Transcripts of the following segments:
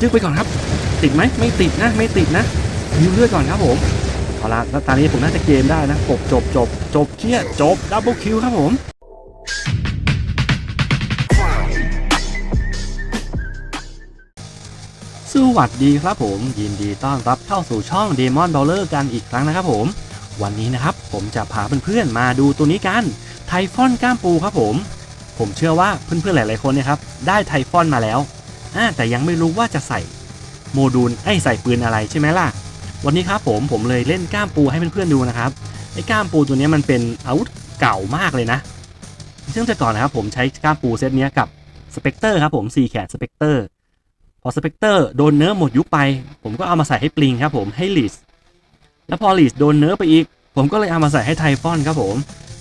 จึ๊กไปก่อนครับ ติดไหมไม่ติดนะ ไม่ติดนะยิวเลือดก่อนครับผมเอาละแล้วตอนนี้ผมน่าจะเกมได้นะจบจบจบจบเชี่ยจบดับเบิลคิวครับผมสวัสดีครับผมยินดีต้อนรับเข้าสู่ช่อง Demon d o l l a r กันอีกครั้งนะครับผม วันนี้นะครับผมจะพาเพื่อนๆมาดูตัวนี้กันไทฟอนก้ามปูครับผม ผมเชื่อว่าเพื่อนๆหลายๆคนเนะครับได้ไทฟอนมาแล้ว แต่ยังไม่รู้ว่าจะใส่โมดูลไอ้ใส่ปืนอะไรใช่ไหมล่ะ วันนี้ครับผมผมเลยเล่นก้ามปูให้เพื่อนๆดูนะครับไอ้ก้ามปูตัวนี้มันเป็นอาวุธเก่ามากเลยนะ ซึ่งแต่ก่อนนะครับผมใช้ก้ามปูเซตนี้กับสเปกเตอร์ครับผมซีแขนสเปกเตอร์พอสเปกเตอร์โดนเนื้อหมดยุคไป ผมก็เอามาใส่ให้ปลิงครับผมให้ลิสแล้วพอลิสโดนเนื้อไปอีก ผมก็เลยเอามาใส่ให้ไทฟอนครับผม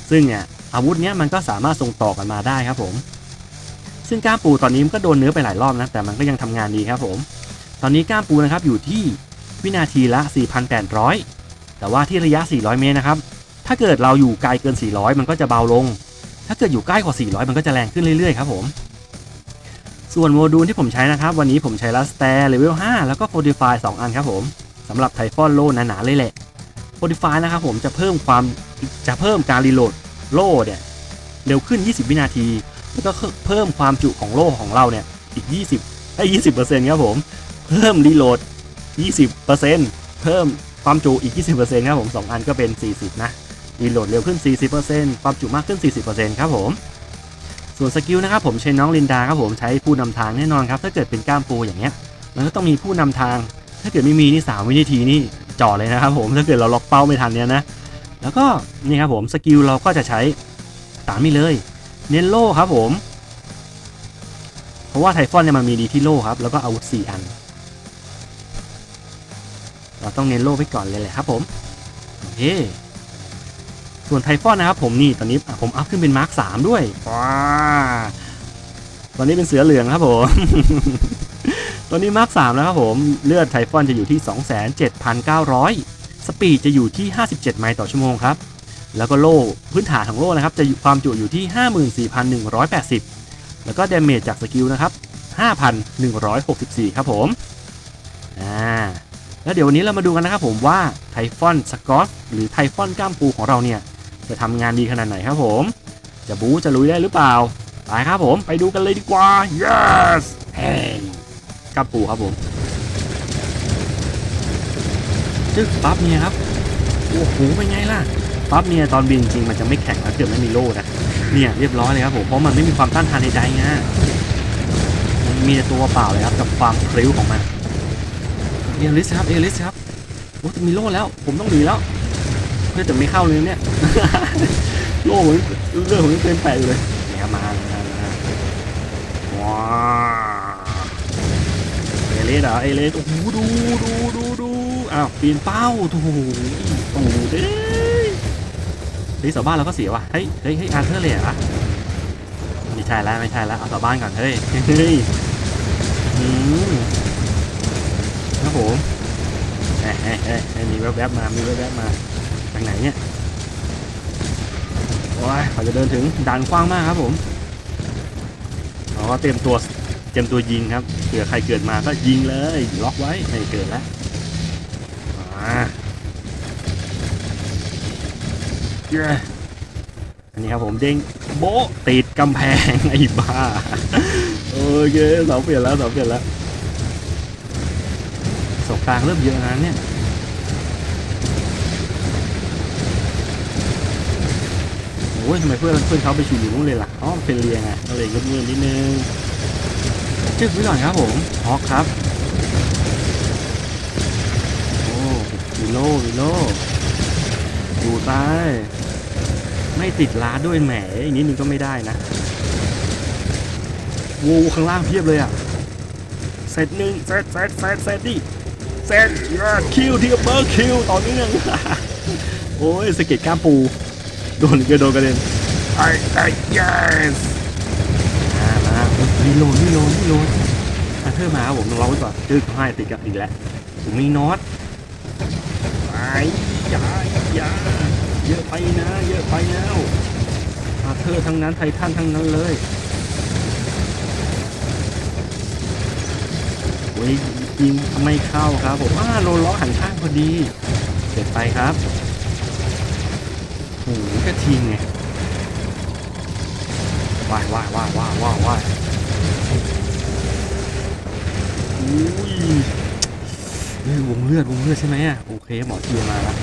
ซึ่งเนี่ยอาวุธเนี้ยมันก็สามารถส่งต่อกันมาได้ครับผม ซึ่งก้ามปูตอนนี้มันก็โดนเนื้อไปหลายรอบนะแต่มันก็ยังทำงานดีครับผม ตอนนี้ก้ามปูนะครับอยู่ที่วินาทีละ 4,800 แต่ว่าที่ระยะ 400 เมตรนะครับ ถ้าเกิดเราอยู่ไกลเกิน 400 มันก็จะเบาลง ถ้าเกิดอยู่ใกล้กว่า 400 มันก็จะแรงขึ้นเรื่อยๆครับผม ส่วนโมดูลที่ผมใช้นะครับ วันนี้ผมใช้ลัสแตร์เลเวล 5 แล้วก็ Fortify 2อันครับผมสำหรับไทฟอนโลหนาๆเลยแหละ Fortify นะครับผมจะเพิ่มความจะเพิ่มการรีโหลดโล่เนี่ยเร็วขึ้น 20 วินาที ก็เพิ่มความจุของโล่ของเราเนี่ยอีก 20ไอ้20%ครับผม เพิ่มรีโหลด 20%เพิ่มความจุอีก 20%ครับผม2อันก็เป็น 40 นะรีโหลดเร็วขึ้น 40%ความจุมากขึ้น 40%ครับผม ส่วนสกิลนะครับผมใช้น้องลินดาครับผมใช้ผู้นำทางแน่นอนครับ ถ้าเกิดเป็นก้ามปูอย่างเงี้ยมันก็ต้องมีผู้นำทาง ถ้าเกิดไม่มีนี่3วินาทีนี่จ่อเลยนะครับผมถ้าเกิดเราล็อกเป้าไม่ทันเนี่ยนะแล้วก็นี่ครับผมสกิลเราก็จะใช้ตามนี้เลย เน้นโล่ครับผม เพราะว่าไทฟอนเนี่ยมันมีดีที่โล่ครับ แล้วก็อาวุธ4อัน เราต้องเน้นโล่ไว้ก่อนเลยแหละครับผมโอเคส่วนไทฟอนนะครับผมนี่ตอนนี้อะผมอัพขึ้นเป็นมาร์คสามด้วยว้าตอนนี้เป็นเสือเหลืองครับผม ตอนนี้มาร์คสามแล้วครับผมเลือดไทฟอนจะอยู่ที่ 27,900 สปีดจะอยู่ที่ 57 ไมล์ต่อชั่วโมงครับ แล้วก็โล่พื้นฐานของโล่นะครับจะอยู่ความจุอยู่ที่ 54,180 แล้วก็เดเมจจากสกิลนะครับ 5,164 ครับผมอ่าแล้วเดี๋ยววันนี้เรามาดูกันนะครับผมว่าไทฟอนสกอตหรือไทฟอนก้ามปูของเราเนี่ย จะทำงานดีขนาดไหนครับผม จะบู๊จะลุยได้หรือเปล่าไปครับผมไปดูกันเลยดีกว่า yes เฮ้ก้ามปูครับผมจึ๊กปั๊บเนี่ยครับโอ้โหเป็นไงล่ะ ปั๊บเนี่ยตอนบินจริงมันจะไม่แข็งนะเกือบไม่มีโล่นะเนี่ยเรียบร้อยเลยครับผมเพราะมันไม่มีความต้านทานใดๆไงมันมีแต่ตัวเปล่าเลยครับกับความพลิ้วของมันเอลิสครับเอลิสครับโอ้จะมีโล่แล้ว ผมต้องหนีแล้วเพื่อจะไม่เข้าเลยเนี่ยโล่ผมเรื่องผมยังเต็มแปดเลยเนี่ยมามามาว้าเอลิสเหรอเอลิสโอ้โหดูดูดูดูอ้าวปีนเป้าโอ้โหโอ้โหเด้ ฮ้ยเสาบ้านเราก็เสียว่ะ เฮ้ย เฮ้ยเฮ้ยอาร์เธอร์เลยเหรอไม่ใช่แล้วไม่ใช่แล้ว เอาเสาบ้านก่อน เฮ้ย เฮ้ยอืมครับผมเฮ้ยเฮ้ยเฮ้ยมีแวบๆมา มีแวบๆมาจากไหนเนี่ย โอ้ยเขาจะเดินถึงด่านกว้างมากครับผมเราก็เตรียมตัว เตรียมตัวยิงครับ เผื่อใครเกิดมาก็ยิงเลย ล็อกไว้ไม่เกิดแล้วมาเย้ อันนี้ครับผมเด้งโบติดกำแพงไอ้บ้าโอเคเสาเปลี่ยนแล้วเสาเปลี่ยนแล้วประสบการณ์เริ่มเยอะนะเนี่ยโอ้ยทำไมเพื่อนเพื่อนเขาไปชูอยู่นู่นเลยล่ะอ๋อเป็นเรียงไงก็เลยยกมือนิดนึงจึ๊กไว้ก่อนครับผมฮอกครับโอ้วิโลวิโลดูใต้ ไม่ติดล้าด้วยแหมอีกนิดนึงก็ไม่ได้นะว้ข้างล่างเพียบเลยอะเซตหนึ่งเซตเซตเซตเซตดิเซตยอดคิวที่เบอร์คิวต่อเนื่องโอ้ยสเก็ตก้ามปู โดนกระโดนกระเด็นไอ้ไอ้ yes มามารีโหลดรีโหลดรีโหลดอาเธอมาผมต้องรอไว้ก่อนจึ๊กให้ติดกับอีกแล้วผมมีน็อตไอ้ยาอย่า เยอะไปนะ เยอะไปแล้วอาเธอทั้งนั้นไททันทั้งนั้นเลยโอ้ยยิงไม่เข้าครับผมอ้าโดนล้อหันข้างพอดีเสร็จไปครับโอ้โหกระทิงไงว่ายว่ายว่ายว่ายว่ายว่ายอุ้ยเฮ้ยวงเลือด วงเลือดใช่ไหมอะ โอเค หมอเทียมาแล้ว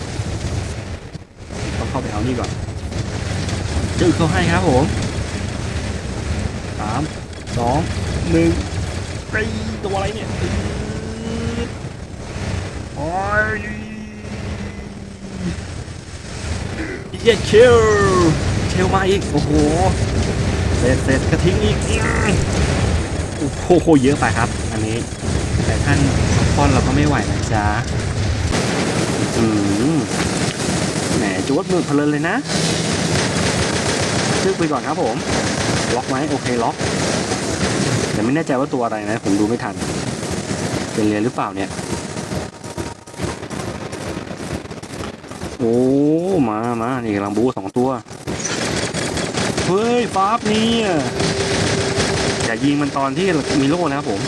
ต้องเข้าไปเอา นี่ก่อนจื้อเขาให้ครับผมสามสองหนึ่งไปตัวอะไรเนี่ยอื้อโอ้ยเย้เชลเชลมาอีก โอ้โหเสร็จเสร็จกระทิ้งอีกอื้อโอ้โหเยอะไปครับ อันนี้ แต่ท่านฟอนเราก็ไม่ไหวนะจ๊ะอืม แหมจวดมือเพลินเลยนะซึกไปก่อนครับผม ล็อกไหมโอเคล็อก แต่ไม่แน่ใจว่าตัวอะไรนะ ผมดูไม่ทัน เป็นเรียนหรือเปล่าเนี่ย โอ้ มามานี่กำลังบูสองตัว เฮ้ยฟาบเนี่ยอย่ายิงมันตอนที่มีโล่นะครับผม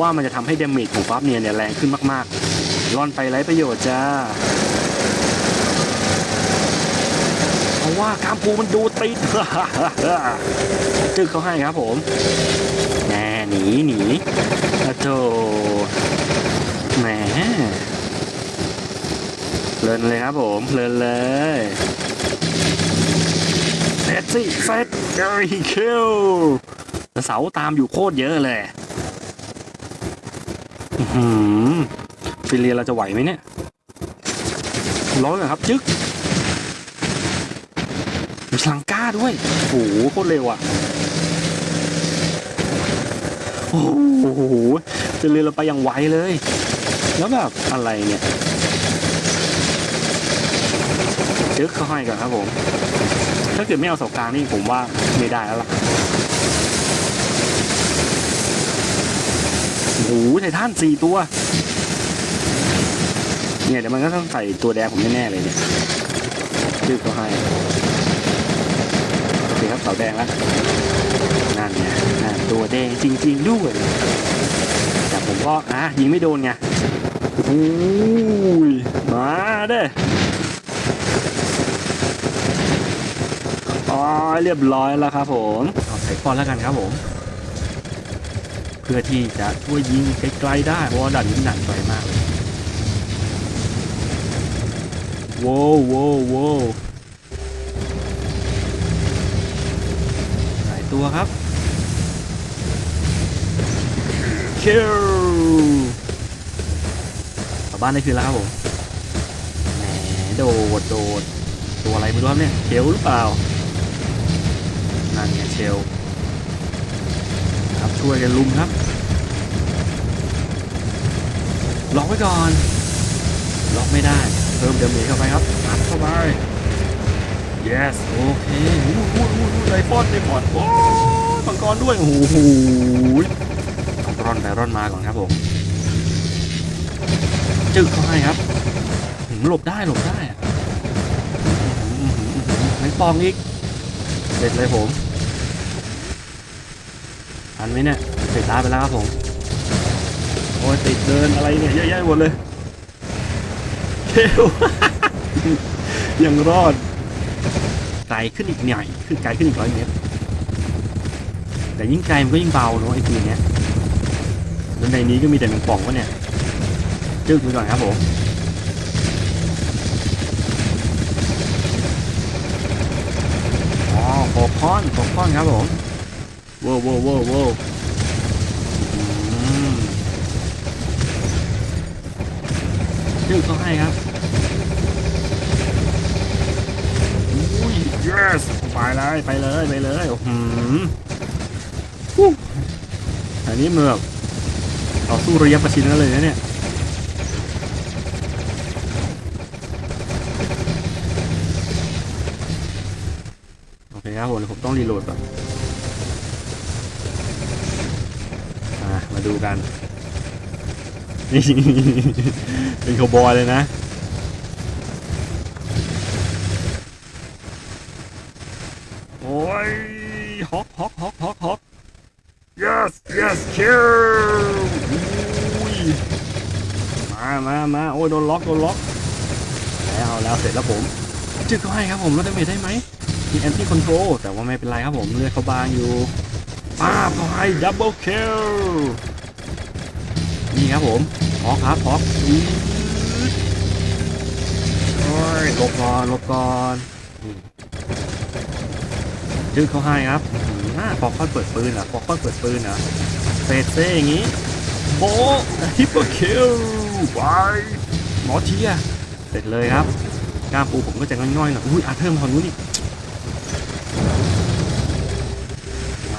ว่ามันจะทำให้เดเมจของฟาบเนียเนี่ยแรงขึ้นมากๆร่อนไปไร้ประโยชน์จ้า เพ ราะว่ากามปูมันดูติดจึกเขาให้ครับผมแหน่หนีหนีอะโจแหมเพลินเลยครับผมเพลินเลยเสร็จสิเสร็จเฮ้ยคิวเสาตามอยู่โคตรเยอะเลยอือหือฟิเลียเราจะไหวไหมเนี่ยร้อนเลยครับจึ๊ก มีสลังก้าด้วยโอ้โหโคตรเร็วอะโอ้โหจะเรือเราไปอย่างไวเลย แล้วแบบอะไรเนี่ยจึ๊กเขาให้ก่อนครับผม ถ้าเกิดไม่เอาเสากลางนี่ผมว่าไม่ได้แล้วล่ะโอ้โหไททันสี่ตัว เนี่ยเดี๋ยวมันก็ต้องใส่ตัวแดงผมแน่ๆเลยเนี่ยจึ๊กเขาให้ ครับเสาแดงแล้วนั่นไงนั่นตัวแดงจริง ๆ ด้วย แต่ผมก็อะยิงไม่โดนไงโอ้ยมาเด้อ๋อเรียบร้อยแล้วครับผมเอาใส่ก้อนแล้วกันครับผม เพื่อที่จะช่วยยิงไกลๆได้เพราะว่าด่านนี้หนักไกลมากโว้วโว้วโว้วใส่ ตัวครับคิวกลับบ้านได้คืนแล้วครับผมแหมโดดโดดตัวอะไรไม่รู้ครับเนี่ยเชลหรือเปล่านั่นไงเชลครับช่วยกันลุมครับล็อกไว้ก่อนล็อกไม่ได้เพิ่มเดเมจเข้าไปครับอัดเข้าไป yes โอเคอู้หูอู้หูไดฟอนไดฟอนโอ้มังกรด้วยโอ้โหต้องร่อนไปร่อนมาก่อนครับผมจึ๊กเขาให้ครับหลบได้หลบได้อะอื้อหืออื้อหือไม่ปองอีกเสร็จเลยผมทันไหมเนี่ยเสร็จตาไปแล้วครับผมโอ้ยติดเดินอะไรเนี่ยเยอะแยะหมดเลยเทวยังรอด ไกลขึ้นอีกหน่อยขึ้นไกลขึ้นอีกร้อยเมตรแต่ยิ่งไกลมันก็ยิ่งเบาเนอะไอ้ปืนเนี้ยแล้วในนี้ก็มีแต่หนึ่งป่องวะเนี่ยจึ๊กดูก่อนครับผมอ๋อโฟคอนโฟคอนครับผมโว้วโว้วโว้วโว้วอืมจึ๊กเขาให้ครับ อุ้ย yes ไปเลยไปเลยไปเลยโอ้โหฮู้อันนี้เมือกต่อสู้ระยะประชิดนั่นเลยนะเนี่ยโอเคครับผมเดี๋ยวผมต้องรีโหลดก่อนอะมาดูกันนี่เป็นคาวบอยเลยนะ โอ้ย ฮอกฮอกฮอกฮอกฮอก yes yes kill อุ้ยมามาโอ้ยโดนล็อกโดนล็อก แล้วแล้วเสร็จแล้วผมจึ๊กเขาให้ครับผมลดดาเมจได้ไหมมีแอนตี้คอนโทรลแต่ว่าไม่เป็นไรครับผมเลือดเขาบางอยู่ป้าบเขาให้ดับเบิลคิลนี่ครับผมออกครับออกอี๊ดโอ้ยหลบก่อนหลบก่อน นี่จึ๊กเขาให้ครับอื้อหืออ่าพอค่อยเปิดปืนเหรอะพอค่อยเปิดปืนเหรอะเฟสเซ่อย่างงี้โบฮิปเปอร์คิลไปหมอเทียเสร็จเลยครับกล้ามปูผมก็จะง่อยๆหน่อยอุ้ยอาเทอร์มอนนู้นอีก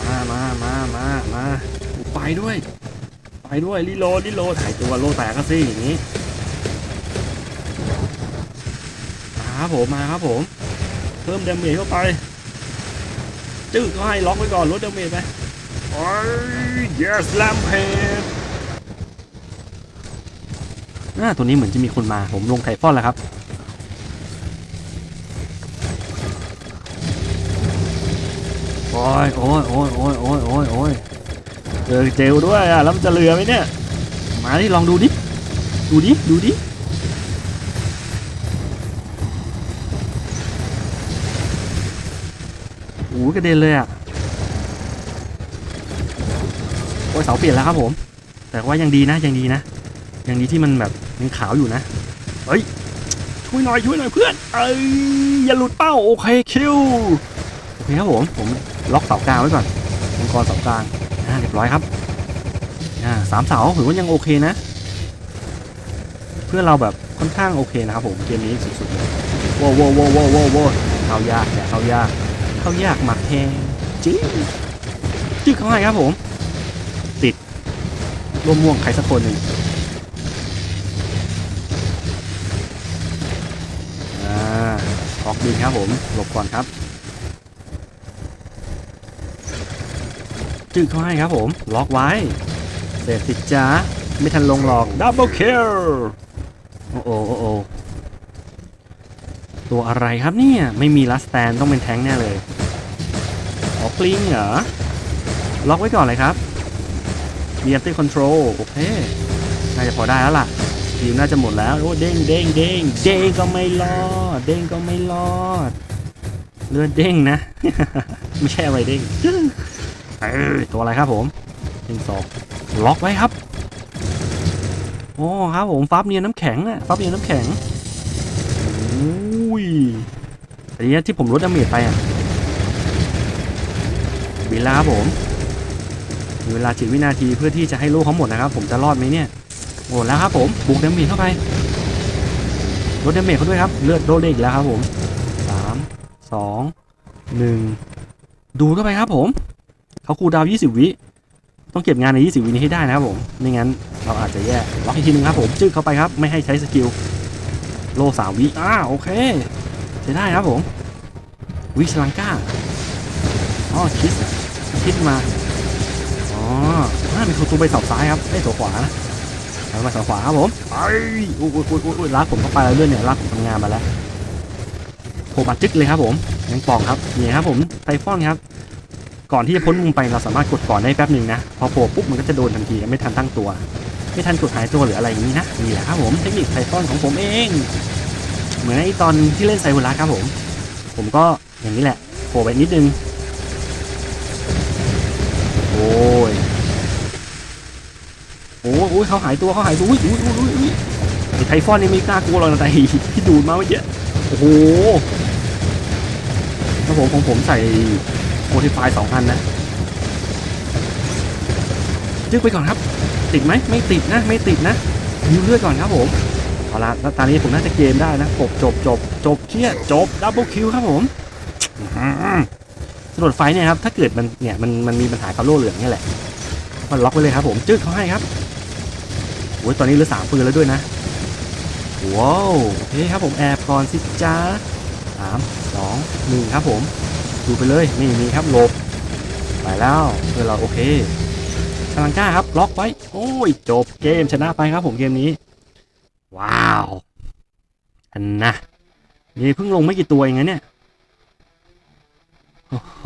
มามามามามาไปด้วย ไปด้วยรีโหลดรีโลดหายตัวโลแตกก็สิอย่างนี้มาครับผมมาครับผม เพิ่มเดาเมจเข้าไป จื้อก็ให้ล็อกไว้ก่อนลดดาเมจไปโอ้ย yes แลมเพจอ่าตัวนี้เหมือนจะมีคนมา ผมลงไข่ฟอนแล้วครับ โอ้ยโอ้ยโอ้ยโอ้ยโอ้ยโอ้ยโอ้ยเจอเจลด้วยอะ แล้วมันจะเหลือไหมเนี่ย มาดิลองดูดิ ดูดิ ดูดิ โอ้ยกระเด็นเลยอะโอ้ยเสาเปลี่ยนแล้วครับผม แต่ว่ายังดีนะยังดีนะยังดีที่มันแบบยังขาวอยู่นะเฮ้ยช่วยหน่อยช่วยหน่อยเพื่อนเอ้ยอย่าหลุดเป้าโอเคคิวโอเคครับผมผมล็อกเสากลางไว้ก่อนมังกรเสากลางอ่าเรียบร้อยครับอ่าสามเสาถือว่ายังโอเคนะ เพื่อนเราแบบค่อนข้างโอเคนะครับผมเกมนี้สุดๆเลยว้วโว้วโว้วโว้วโว้วโว้วเข้ายากแต่เข้ายาก เข้ายากหมักแพงจริงจึ๊กเข้าให้ครับผม ติดร่วมม่วงใครสักคนหนึ่งอ่าออกบินครับผม หลบก่อนครับ จึ๊กเขาให้ครับผม ล็อกไว้ เสร็จสิจ้าไม่ทันลงหรอกดับเบิลคิลโอ้โอโอ้โอ ตัวอะไรครับเนี่ย ไม่มีลัสแตนต้องเป็นแท้งแน่เลยอ๋อกลิงเหรอ ล็อกไว้ก่อนเลยครับมีอันตี้คอนโทรลโอเค น่าจะพอได้แล้วล่ะทีมน่าจะหมดแล้ว โอ้เด้งเด้งเด้งเด้งก็ไม่รอด เด้งก็ไม่รอด เลือดเด้งนะ ไม่ใช่อะไรเด้งตัวอะไรครับผมหนึ่งสองล็อกไว้ครับโอ้ครับผม ฟับเนียนน้ำแข็งอะฟับเนียนน้ำแข็งอุ้ ยอันนี้ที่ผมลดดาเมจไปอะบินแล้วครับผมมีเวลาจิวินาทีเพื่อที่จะให้ลูกเขาหมดนะครับ ผมจะรอดไหมเนี่ยหมดแล้วครับผมบุกดาเมจเข้าไปลดดาเมจเขาด้วยครับเลือดโดดได้อีกแล้วครับผมสามสองหนึ่งดูเข้าไปครับผมเขาคูดาวน์20วิต้องเก็บงานใน 20 วินี้ให้ได้นะครับผม ไม่งั้นเราอาจจะแย่ล็อกอีกทีนึงครับผม จึ๊กเข้าไปครับ ไม่ให้ใช้สกิล โล3วิอ่าโอเคใช้ได้ครับผมวิสลังกาอ๋อคิสคิสมาอ๋ออ่ามีตัวไปเสาซ้ายครับไอ้ยตัวขวานะเอามาเสาขวาครับผมไอ้ยอุ้ยอุ้ยอุ้ยอุ้ยลากผมเข้าไปแล้วเรื่อยเนี่ยลากผมทำงานมาแล้วผมอัดจึ๊กเลยครับผมยังปองครับนี่ครับผมไทฟอนครับก่อนที่จะพ้นมุมไปเราสามารถกดก่อนได้แป๊บหนึ่งนะพอโผล่ปุ๊บมันก็จะโดนทันทีไม่ทันตั้งตัว ไม่ทันกดหายตัวหรืออะไรอย่างนี้นะนี่แหละครับผมเทคนิคไทอนของผมเอง เหมือนไอตอนที่เล่นไซบูระครับผม ผมก็อย่างนี้แหละโผล่ไปนิดนึง โอ้ยโอ้ยเขาหายตัวเขาหายตัวอุ้ยอุ้ยอุ้ยอุ้ยอุ้ยไอไทฟอนนี่ไม่กล้ากลัวหรอกนะแต่ที่ดูดมาเมื่อกี้โอ้โหแล้วผมของผมใส่โมดิฟายสองอันนะ จึ๊กไปก่อนครับ ติดไหมไม่ติดนะ ไม่ติดนะยิวเลือดก่อนครับผมเอาละแล้วตอนนี้ผมน่าจะเกมได้นะจบจบจบจบเชี่ยจบดับเบิลคิวครับผมอื้อหือสลดไฟเนี่ยครับถ้าเกิดมันเนี่ยมันมันมีปัญหากับโล่เหลืองนี่แหละ มันล็อกไว้เลยครับผมจึ๊กเขาให้ครับโอ้ยตอนนี้เหลือสามปืนแล้วด้วยนะว้าวโอเคครับผมแอบก่อนสิจ้าสามสองหนึ่งครับผม ดูไปเลยนี่มีครับหลบไปแล้วเพื่อเราโอเค ชลังก้าครับล็อกไว้โอ้ยจบเกมชนะไปครับผมเกมนี้ ว้าวอันนะนี่เพิ่งลงไม่กี่ตัวเองนะเนี่ยโอ้โห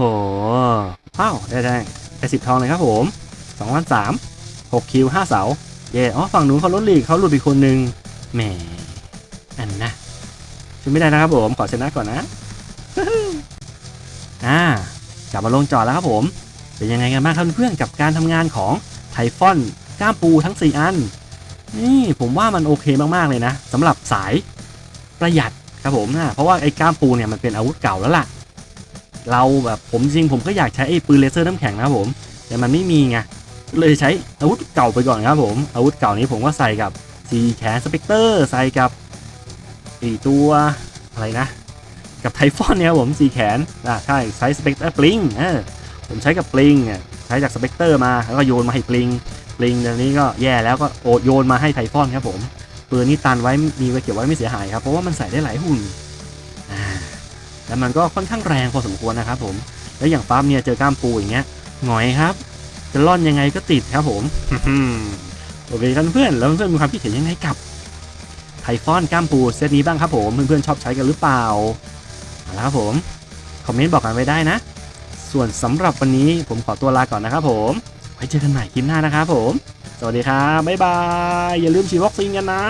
ว้าวได้ได้ได้สิบทองเลยครับผมสองล้านสามหกคิวห้าเสาเย่อ๋อฝั่งนู้นเขาลดลีกเขาหลุดอีกคนนึงแหมอันนะช่วยไม่ได้นะครับผมขอชนะก่อนนะอ่ากลับมาลงจอดแล้วครับผม เป็นยังไงกันบ้างครับเพื่อนกับการทำงานของไทฟอนก้ามปูทั้ง 4 อัน นี่ผมว่ามันโอเคมากๆเลยนะสำหรับสายประหยัดครับผมนะเพราะว่าไอ้ก้ามปูเนี่ยมันเป็นอาวุธเก่าแล้วล่ะ เราแบบผมจริงผมก็อยากใช้ไอ้ปืนเลเซอร์น้ำแข็งนะครับผม แต่มันไม่มีไงเลยใช้อาวุธเก่าไปก่อนครับผมอาวุธเก่านี้ผมก็ใส่กับสีแขนสเปกเตอร์ใส่กับไอีตัวอะไรนะ กับไทฟอนเนี่ยผมสีแขนอ่าใช่ใช้สเปกเตอร์ปลิงเออ ผมใช้กับปลิงใช้จากสเปกเตอร์มาแล้วก็โยนมาให้ปลิงปลิงเดี๋ยวนี้ก็แย่แล้วก็โอโยนมาให้ไทฟอนครับผมปืนนี้ตันไว้มีไว้เก็บไว้ไม่เสียหายครับเพราะว่ามันใส่ได้หลายหุ่นแล้วมันก็ค่อนข้างแรงพอสมควรนะครับผมแล้วอย่างฟาร์มเนี่ยเจอกล้ามปูอย่างเงี้ยหงอยครับจะล่อนยังไงก็ติดครับผมโอเคครับเพื่อนแล้วเพื่อนมีความคิดเห็นยังไงกับไทฟอนกล้ามปูเซตนี้บ้างครับผมเพื่อนๆชอบใช้กันหรือเปล่าเอาละครับผมคอมเมนต์บอกกันไว้ได้นะ ส่วนสำหรับวันนี้ผมขอตัวลาก่อนนะครับผม ไว้เจอกันใหม่คลิปหน้านะครับผม สวัสดีครับ บ๊ายบาย อย่าลืมฉีดวัคซีนกันนะ